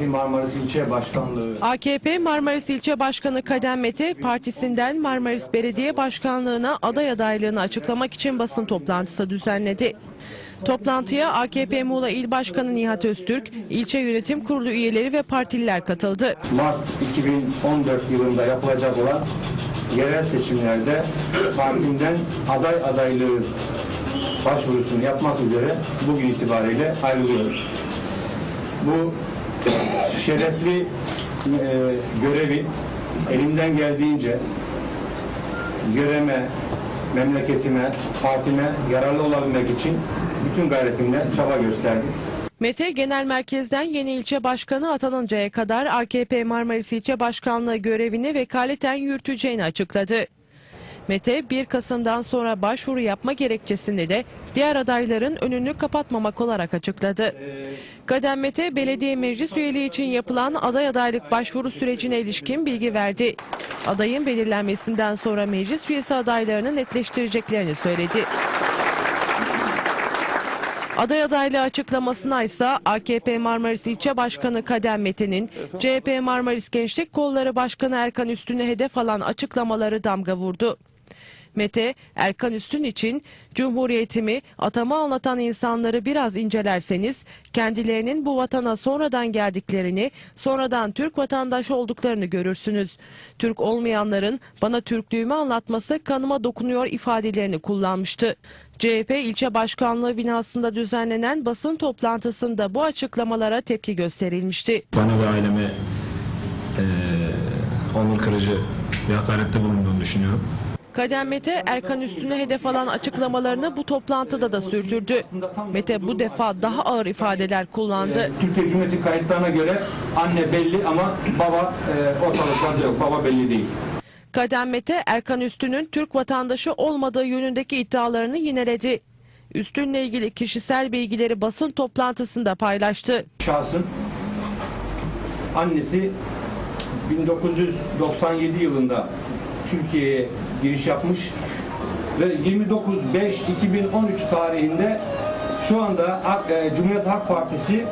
Parti Marmaris İlçe Başkanlığı AKP Marmaris İlçe Başkanı Kadem Mete, partisinden Marmaris Belediye Başkanlığı'na aday adaylığını açıklamak için basın toplantısı düzenledi. Toplantıya AKP Muğla İl Başkanı Nihat Öztürk, ilçe yönetim kurulu üyeleri ve partililer katıldı. Mart 2014 yılında yapılacak olan yerel seçimlerde partimden aday adaylığı başvurusunu yapmak üzere bugün itibariyle ayrılıyorum. Bu şerefli e, görevi elimden geldiğince yöreme, memleketime, partime yararlı olabilmek için bütün gayretimle çaba gösterdim. Mete genel merkezden yeni ilçe başkanı atanıncaya kadar AKP Marmaris İlçe Başkanlığı görevini vekaleten yürüteceğini açıkladı. Mete 1 Kasım'dan sonra başvuru yapma gerekçesini de diğer adayların önünü kapatmamak olarak açıkladı. Kadem Mete belediye meclis üyeliği için yapılan aday adaylık başvuru sürecine ilişkin bilgi verdi. Adayın belirlenmesinden sonra meclis üyesi adaylarını netleştireceklerini söyledi. Aday adaylığı açıklamasına ise AKP Marmaris İlçe Başkanı Kadem Mete'nin CHP Marmaris Gençlik Kolları Başkanı Erkan Üstün'e hedef alan açıklamaları damga vurdu. Mete, Erkan Üstün için Cumhuriyetimi, atama anlatan insanları biraz incelerseniz kendilerinin bu vatana sonradan geldiklerini, sonradan Türk vatandaşı olduklarını görürsünüz. Türk olmayanların bana Türklüğümü anlatması kanıma dokunuyor ifadelerini kullanmıştı. CHP ilçe başkanlığı binasında düzenlenen basın toplantısında bu açıklamalara tepki gösterilmişti. bana ve aileme eee onur kırıcı bir hakarette bulunduğunu düşünüyorum. Kadem Mete Erkan Üstün'e hedef alan açıklamalarını bu toplantıda da sürdürdü. Mete bu defa daha ağır ifadeler kullandı. Türkiye Cumhuriyeti kayıtlarına göre anne belli ama baba e, ortalıklarda yok. Baba belli değil. Kadem Mete Erkan Üstün'ün Türk vatandaşı olmadığı yönündeki iddialarını yineledi. Üstün'le ilgili kişisel bilgileri basın toplantısında paylaştı. Şahsın annesi 1997 yılında Türkiye'ye giriş yapmış ve 29-5-2013 tarihinde şu anda e, Cumhuriyet Halk Partisi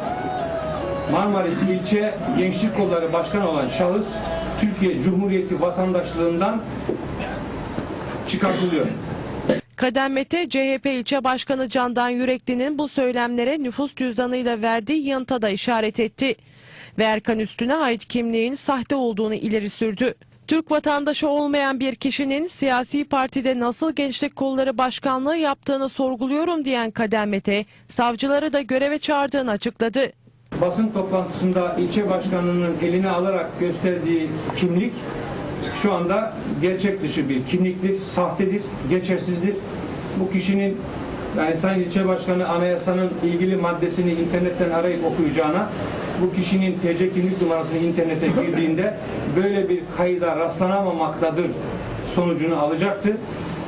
Marmaris İlçe Gençlik Kolları Başkanı olan şahıs Türkiye Cumhuriyeti vatandaşlığından çıkartılıyor. Kadem Mete CHP ilçe başkanı Candan Yürekli'nin bu söylemlere nüfus cüzdanıyla verdiği yanıta da işaret etti. Ve Erkan Üstün'e ait kimliğin sahte olduğunu ileri sürdü. Türk vatandaşı olmayan bir kişinin siyasi partide nasıl gençlik kolları başkanlığı yaptığını sorguluyorum diyen Kadem Mete, savcıları da göreve çağırdığını açıkladı. Basın toplantısında ilçe başkanının eline alarak gösterdiği kimlik şu anda gerçek dışı bir kimliktir, sahtedir, geçersizdir. Bu kişinin yani Sayın İlçe Başkanı anayasanın ilgili maddesini internetten arayıp okuyacağına bu kişinin TC kimlik numarasını internete girdiğinde böyle bir kayda rastlanamamaktadır sonucunu alacaktı.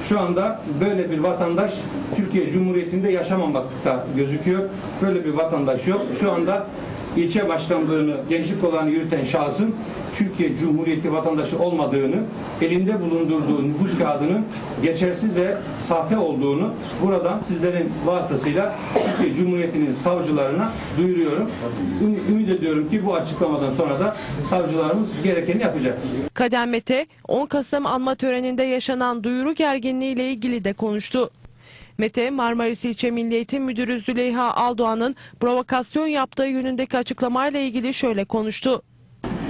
Şu anda böyle bir vatandaş Türkiye Cumhuriyeti'nde yaşamamakta gözüküyor. Böyle bir vatandaş yok. Şu anda ilçe başkanlığını, gençlik olanı yürüten şahsın Türkiye Cumhuriyeti vatandaşı olmadığını, elinde bulundurduğu nüfus kağıdının geçersiz ve sahte olduğunu buradan sizlerin vasıtasıyla Türkiye Cumhuriyeti'nin savcılarına duyuruyorum. Üm- Ümit ediyorum ki bu açıklamadan sonra da savcılarımız gerekeni yapacaktır. Kadem Mete, 10 Kasım anma töreninde yaşanan duyuru gerginliği ile ilgili de konuştu. Mete, Marmaris İlçe Milli Eğitim Müdürü Züleyha Aldoğan'ın provokasyon yaptığı yönündeki açıklamayla ilgili şöyle konuştu.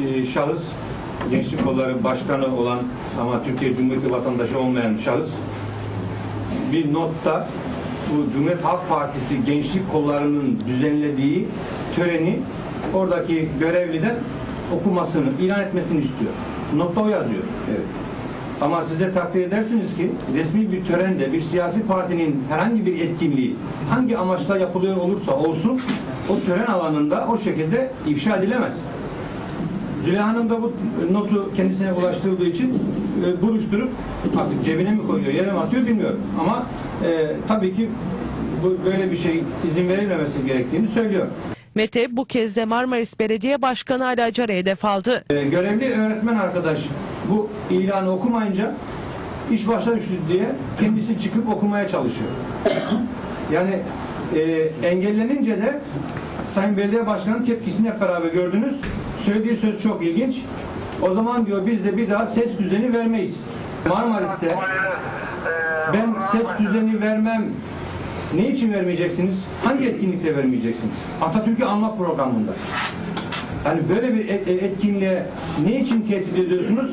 e, şahıs Gençlik Kolları Başkanı olan ama Türkiye Cumhuriyeti vatandaşı olmayan şahıs bir notta bu Cumhuriyet Halk Partisi Gençlik Kolları'nın düzenlediği töreni oradaki görevliden okumasını, ilan etmesini istiyor. Notta o yazıyor. Evet. Ama siz de takdir edersiniz ki resmi bir törende bir siyasi partinin herhangi bir etkinliği hangi amaçla yapılıyor olursa olsun o tören alanında o şekilde ifşa edilemez. Züleyha Hanım da bu notu kendisine ulaştırdığı için e, buruşturup artık cebine mi koyuyor, yere mi atıyor bilmiyorum. Ama e, tabii ki bu, böyle bir şey izin verilmemesi gerektiğini söylüyor. Mete bu kez de Marmaris Belediye Başkanı Ali Acar'a hedef aldı. E, görevli öğretmen arkadaş bu ilanı okumayınca iş başa düştü diye kendisi çıkıp okumaya çalışıyor. Yani e, engellenince de Sayın Belediye Başkanı'nın tepkisini hep beraber gördünüz. Söylediği söz çok ilginç. O zaman diyor biz de bir daha ses düzeni vermeyiz. Marmaris'te ben ses düzeni vermem. Ne için vermeyeceksiniz? Hangi etkinlikte vermeyeceksiniz? Atatürk'ü anma programında. Yani böyle bir et- etkinliğe ne için tehdit ediyorsunuz?